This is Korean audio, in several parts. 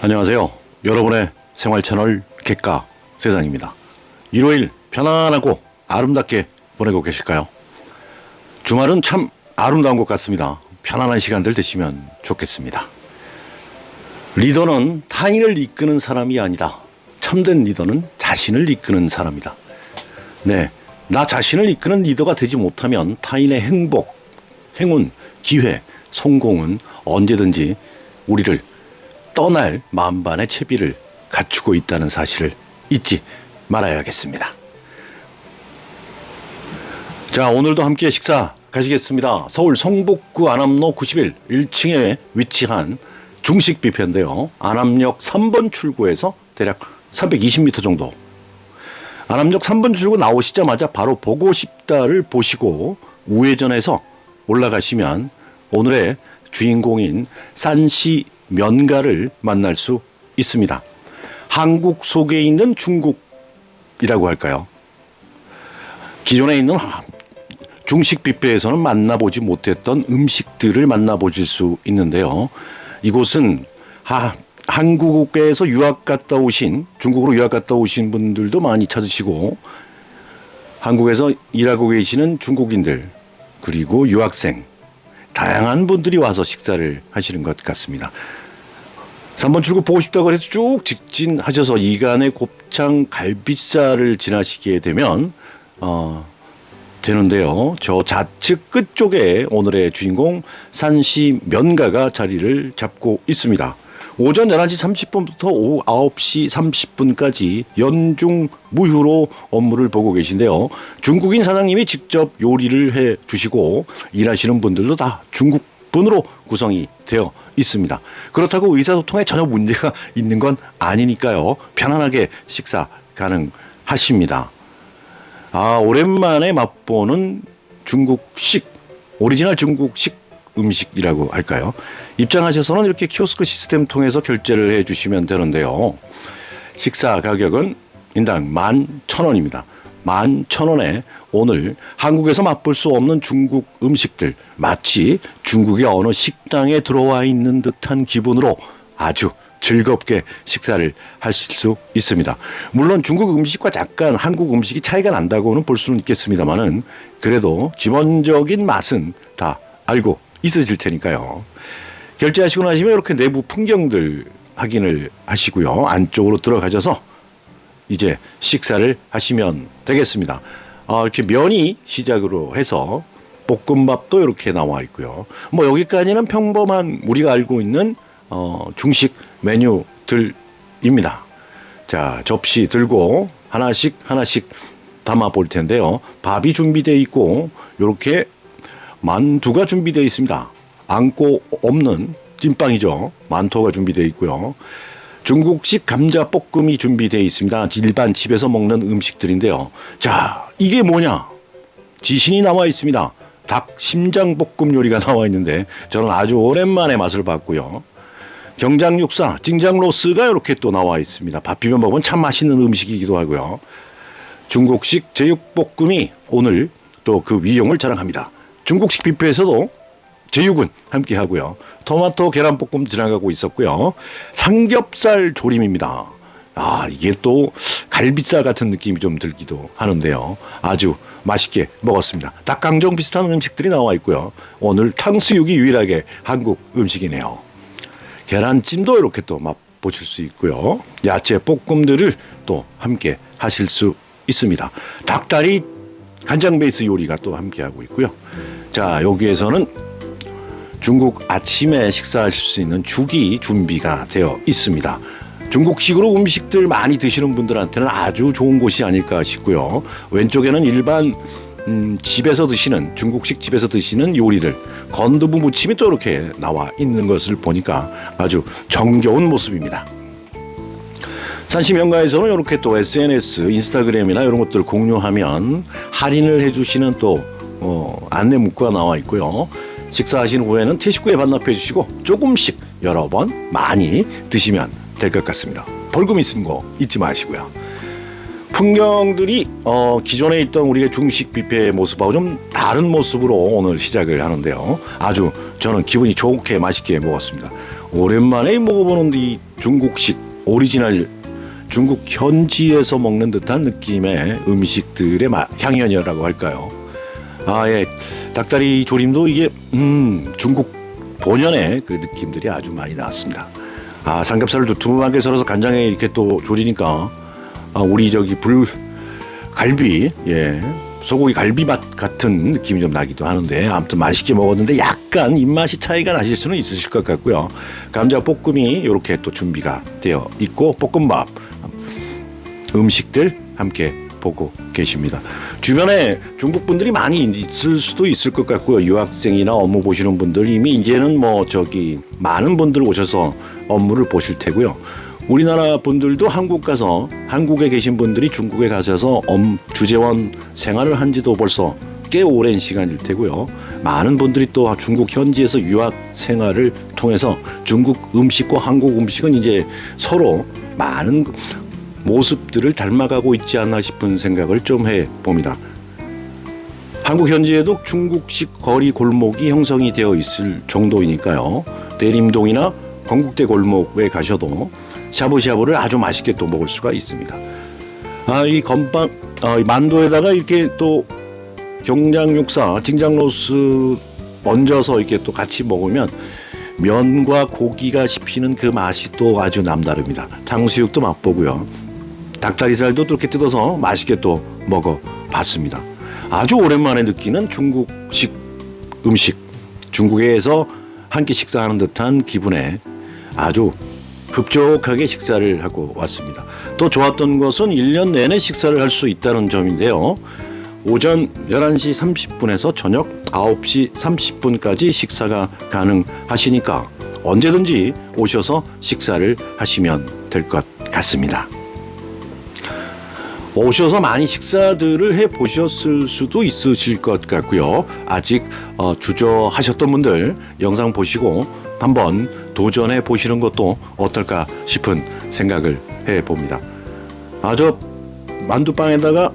안녕하세요. 여러분의 생활 채널 객가 세상입니다. 일요일 편안하고 아름답게 보내고 계실까요? 주말은 참 아름다운 것 같습니다. 편안한 시간들 되시면 좋겠습니다. 리더는 타인을 이끄는 사람이 아니다. 참된 리더는 자신을 이끄는 사람이다. 네. 나 자신을 이끄는 리더가 되지 못하면 타인의 행복, 행운, 기회, 성공은 언제든지 우리를 떠날 만반의 채비를 갖추고 있다는 사실을 잊지 말아야겠습니다. 자, 오늘도 함께 식사 가시겠습니다. 서울 성북구 안암로 91 1층에 위치한 중식 뷔페인데요. 안암역 3번 출구에서 대략 320m 정도. 안암역 3번 출구 나오시자마자 바로 보고 싶다를 보시고 우회전해서 올라가시면 오늘의 주인공인 산시 면가를 만날 수 있습니다. 한국 속에 있는 중국이라고 할까요? 기존에 있는 중식 뷔페에서는 만나보지 못했던 음식들을 만나보실 수 있는데요. 이곳은 하, 한국에서 유학 갔다 오신 중국으로 유학 갔다 오신 분들도 많이 찾으시고 한국에서 일하고 계시는 중국인들 그리고 유학생 다양한 분들이 와서 식사를 하시는 것 같습니다. 3번 출구 보고 싶다고 해서 쭉 직진하셔서 이간의 곱창 갈비살을 지나시게 되면 어 되는데요. 저 좌측 끝쪽에 오늘의 주인공 산시 면가가 자리를 잡고 있습니다. 오전 11시 30분부터 오후 9시 30분까지 연중 무휴로 업무를 보고 계신데요. 중국인 사장님이 직접 요리를 해 주시고 일하시는 분들도 다 중국 분으로 구성이 되어 있습니다. 그렇다고 의사소통에 전혀 문제가 있는 건 아니니까요. 편안하게 식사 가능하십니다. 아, 오랜만에 맛보는 중국식, 오리지널 중국식 음식이라고 할까요? 입장하셔서는 이렇게 키오스크 시스템 통해서 결제를 해 주시면 되는데요. 식사 가격은 인당 11,000원입니다. 11,000원에 오늘 한국에서 맛볼 수 없는 중국 음식들 마치 중국의 어느 식당에 들어와 있는 듯한 기분으로 아주 즐겁게 식사를 하실 수 있습니다. 물론 중국 음식과 약간 한국 음식이 차이가 난다고는 볼 수는 있겠습니다만은 그래도 기본적인 맛은 다 알고 있으실 테니까요. 결제하시고 나시면 이렇게 내부 풍경들 확인을 하시고요. 안쪽으로 들어가셔서 이제 식사를 하시면 되겠습니다. 어, 이렇게 면이 시작으로 해서 볶음밥도 이렇게 나와 있고요. 뭐 여기까지는 평범한 우리가 알고 있는 어, 중식 메뉴들입니다. 자, 접시 들고 하나씩 하나씩 담아 볼 텐데요. 밥이 준비되어 있고 이렇게 만두가 준비되어 있습니다. 안고 없는 찐빵이죠. 만토가 준비되어 있고요. 중국식 감자 볶음이 준비되어 있습니다. 일반 집에서 먹는 음식들인데요. 자, 이게 뭐냐? 지신이 나와 있습니다. 닭 심장 볶음 요리가 나와 있는데 저는 아주 오랜만에 맛을 봤고요. 경장육사, 찡장로스가 이렇게 또 나와 있습니다. 밥 비벼 먹으면 참 맛있는 음식이기도 하고요. 중국식 제육볶음이 오늘 또 그 위용을 자랑합니다. 중국식 뷔페에서도 제육은 함께 하고요. 토마토 계란볶음 지나가고 있었고요. 삼겹살 조림입니다. 아, 이게 또 갈비살 같은 느낌이 좀 들기도 하는데요. 아주 맛있게 먹었습니다. 닭강정 비슷한 음식들이 나와 있고요. 오늘 탕수육이 유일하게 한국 음식이네요. 계란찜도 이렇게 또 맛보실 수 있고요. 야채 볶음들을 또 함께 하실 수 있습니다. 닭다리 간장 베이스 요리가 또 함께 하고 있고요. 자, 여기에서는 중국 아침에 식사하실 수 있는 죽이 준비가 되어 있습니다. 중국식으로 음식들 많이 드시는 분들한테는 아주 좋은 곳이 아닐까 싶고요. 왼쪽에는 일반 음, 집에서 드시는 중국식 집에서 드시는 요리들 건두부 무침이 또 이렇게 나와 있는 것을 보니까 아주 정겨운 모습입니다. 산시명가에서는 이렇게 또 SNS, 인스타그램이나 이런 것들 공유하면 할인을 해주시는 또 어, 안내 문구가 나와 있고요. 식사하신 후에는 퇴식구에 반납해 주시고 조금씩 여러 번 많이 드시면 될 것 같습니다. 벌금 있는 거 잊지 마시고요. 풍경들이 어, 기존에 있던 우리의 중식 뷔페의 모습하고 좀 다른 모습으로 오늘 시작을 하는데요. 아주 저는 기분이 좋게 맛있게 먹었습니다. 오랜만에 먹어보는 이 중국식 오리지널 중국 현지에서 먹는 듯한 느낌의 음식들의 맛, 향연이라고 할까요? 아, 예. 닭다리 조림도 이게, 음, 중국 본연의 그 느낌들이 아주 많이 나왔습니다. 아, 삼겹살을 두툼하게 썰어서 간장에 이렇게 또 조리니까, 아, 우리 저기 불, 갈비, 예. 소고기 갈비 맛 같은 느낌이 좀 나기도 하는데 아무튼 맛있게 먹었는데 약간 입맛이 차이가 나실 수는 있으실 것 같고요. 감자 볶음이 이렇게 또 준비가 되어 있고 볶음밥 음식들 함께 보고 계십니다. 주변에 중국 분들이 많이 있을 수도 있을 것 같고요. 유학생이나 업무 보시는 분들 이미 이제는 뭐 저기 많은 분들 오셔서 업무를 보실 테고요. 우리나라 분들도 한국 가서 한국에 계신 분들이 중국에 가셔서 엄 주재원 생활을 한 지도 벌써 꽤 오랜 시간일 테고요. 많은 분들이 또 중국 현지에서 유학 생활을 통해서 중국 음식과 한국 음식은 이제 서로 많은 모습들을 닮아가고 있지 않나 싶은 생각을 좀 해 봅니다. 한국 현지에도 중국식 거리 골목이 형성이 되어 있을 정도이니까요. 대림동이나 건국대 골목에 가셔도 샤브샤브를 아주 맛있게 또 먹을 수가 있습니다. 아, 이 건빵, 아, 이 만두에다가 이렇게 또 경장 육사, 징장 로스 얹어서 이렇게 또 같이 먹으면 면과 고기가 씹히는 그 맛이 또 아주 남다릅니다. 탕수육도 맛보고요. 닭다리살도 또 이렇게 뜯어서 맛있게 또 먹어봤습니다. 아주 오랜만에 느끼는 중국식 음식, 중국에서 한 끼 식사하는 듯한 기분에 아주 흡족하게 식사를 하고 왔습니다. 또 좋았던 것은 1년 내내 식사를 할 수 있다는 점인데요. 오전 11시 30분에서 저녁 9시 30분까지 식사가 가능하시니까 언제든지 오셔서 식사를 하시면 될 것 같습니다. 오셔서 많이 식사들을 해 보셨을 수도 있으실 것 같고요. 아직 어, 주저하셨던 분들 영상 보시고 한번 도전해 보시는 것도 어떨까 싶은 생각을 해 봅니다. 아 저 만두빵에다가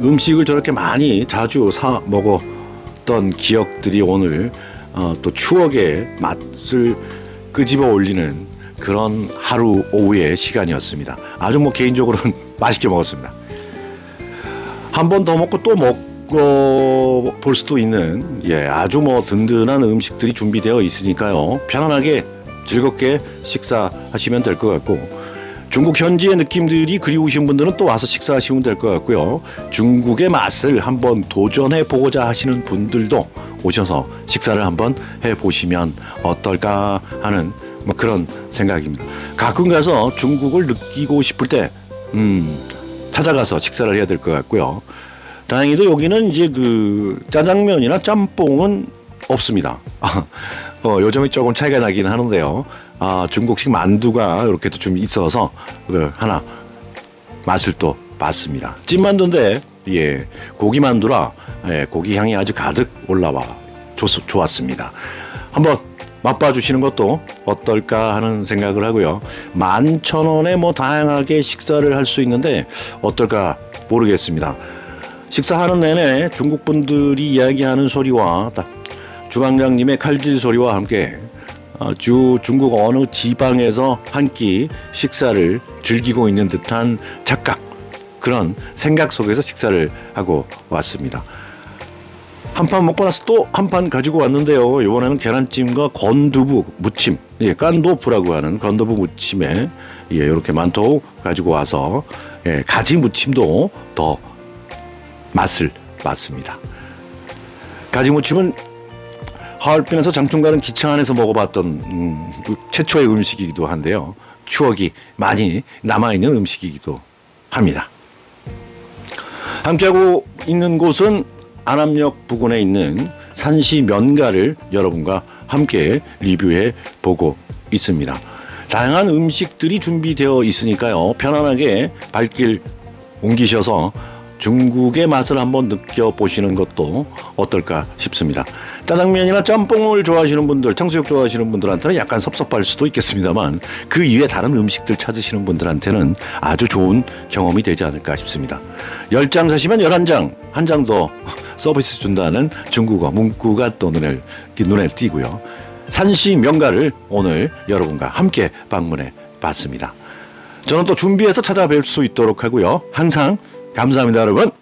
음식을 저렇게 많이 자주 사 먹었던 기억들이 오늘 어, 또 추억의 맛을 끄집어 올리는 그런 하루 오후의 시간이었습니다. 아주 뭐 개인적으로는 맛있게 먹었습니다. 한 번 더 먹고 또 먹고 볼 수도 있는 예 아주 뭐 든든한 음식들이 준비되어 있으니까요 편안하게 즐겁게 식사하시면 될 것 같고 중국 현지의 느낌들이 그리우신 분들은 또 와서 식사하시면 될 것 같고요. 중국의 맛을 한번 도전해 보고자 하시는 분들도 오셔서 식사를 한번 해 보시면 어떨까 하는 뭐 그런 생각입니다. 가끔 가서 중국을 느끼고 싶을 때, 음, 찾아가서 식사를 해야 될 것 같고요. 다행히도 여기는 이제 그 짜장면이나 짬뽕은 없습니다. 어, 요점이 조금 차이가 나긴 하는데요. 아, 중국식 만두가 이렇게 또 좀 있어서 그 하나 맛을 또 봤습니다. 찐만두인데 예 고기 만두라 예, 고기 향이 아주 가득 올라와 좋, 좋았습니다. 한번 맛봐 주시는 것도 어떨까 하는 생각을 하고요. 만 천 원에 뭐 다양하게 식사를 할 수 있는데 어떨까 모르겠습니다. 식사하는 내내 중국 분들이 이야기하는 소리와 딱 주방장님의 칼질 소리와 함께 아주 중국 어느 지방에서 한 끼 식사를 즐기고 있는 듯한 착각 그런 생각 속에서 식사를 하고 왔습니다. 한 판 먹고 나서 또 한 판 가지고 왔는데요. 이번에는 계란찜과 건두부 무침, 예, 깐도프라고 하는 건두부 무침에 예, 이렇게 만토 가지고 와서 예, 가지 무침도 더 맛을 봤습니다. 가지 무침은 하얼빈에서 장충 가는 기차 안에서 먹어봤던 음, 그 최초의 음식이기도 한데요. 추억이 많이 남아있는 음식이기도 합니다. 함께하고 있는 곳은 안암역 부근에 있는 산시 면가를 여러분과 함께 리뷰해 보고 있습니다. 다양한 음식들이 준비되어 있으니까요. 편안하게 발길 옮기셔서 중국의 맛을 한번 느껴보시는 것도 어떨까 싶습니다. 짜장면이나 짬뽕을 좋아하시는 분들, 탕수육 좋아하시는 분들한테는 약간 섭섭할 수도 있겠습니다만 그 이외 다른 음식들 찾으시는 분들한테는 아주 좋은 경험이 되지 않을까 싶습니다. 10장 사시면 11장, 한 장 더 서비스 준다는 중국어 문구가 또 눈에, 눈에 띄고요. 산시 명가를 오늘 여러분과 함께 방문해 받습니다. 저는 또 준비해서 찾아뵐 수 있도록 하고요. 항상 감사합니다, 여러분.